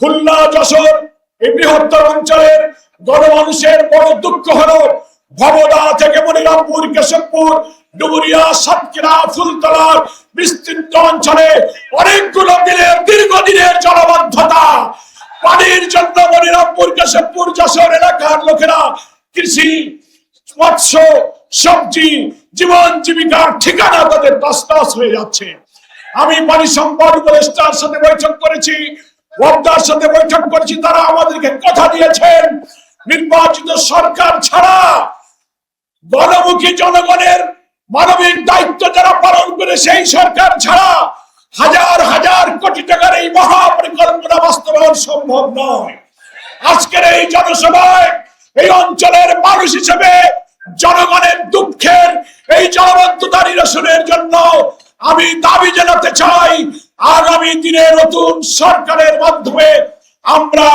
খুলনা যশোর এই বৃহত্তর অঞ্চলের গণমানুষের বড় দুঃখ হলো ভবদা থেকে মনিরামপুর, কেশবপুর ডুবুরিয়া সাতক্ষীরা, ফুলতলার বিস্তৃত অঞ্চলে অনেকগুলো দিনের, দীর্ঘদিনের জলবদ্ধতা। পানির জন্য মনিরামপুর, কেশবপুর, যশোর এলাকার লোকেরা কৃষি, মৎস্য, সবজি, জীবন জীবিকার ঠিকানা তাদের তসতস হয়ে যাচ্ছে। আমি পানি সম্পদ উপদেষ্টার সাথে বৈঠক করেছি। ওয়াবদার সাথে বৈঠক করেছি, তারা আমাদেরকে কথা দিয়েছেন। নির্বাচিত সরকার ছাড়া গণমুখী জনগণের মানবিক দায়িত্ব যারা পালন করে, সেই সরকার ছাড়া হাজার হাজার কোটি টাকার এই মহাপরিকল্পনা বাস্তবায়ন সম্ভব নয়। আজকের এই জনসভায় এই অঞ্চলের মানুষ হিসেবে জনগণের দুঃখের এই জলবদ্ধতা নিরসনের জন্য আমি দাবি জানাতে চাই আগামী দিনে নতুন সরকারের মাধ্যমে আমরা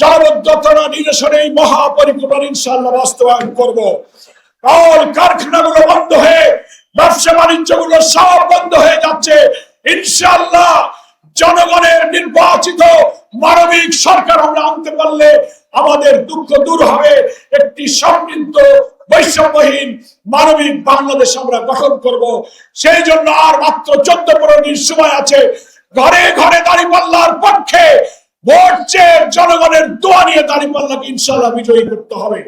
জলবদ্ধতা নিরসনে এই মহাপরিকল্পনা ইনশাল্লাহ বাস্তবায়ন করব। কল কারখানাগুলো বন্ধ হয়ে, ব্যবসা বাণিজ্যগুলো সব বন্ধ হয়ে যাচ্ছে। ইনশাল্লাহ জনগণের নির্বাচিত মানবিক সরকার আমরা আনতে পারলে আমাদের দুঃখ দূর হবে। একটি সমৃদ্ধ বৈষম্যহীন, মানবিক বাংলাদেশ আমরা গঠন করব। সেই জন্য আর মাত্র চোদ্দ পনেরো দিন সময় আছে। ঘরে ঘরে দাঁড়িপাল্লার পক্ষে ভোট চেয়ে জনগণের দোয়া নিয়ে দাঁড়িপাল্লাকে ইনশাল্লাহ বিজয়ী করতে হবে।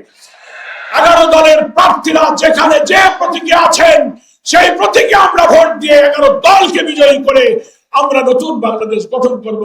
এগারো দলের প্রার্থীরা যেখানে যে প্রতীকে আছেন, সেই প্রতীকে আমরা ভোট দিয়ে এগারো দলকে বিজয়ী করে আমরা নতুন বাংলাদেশ গঠন করব।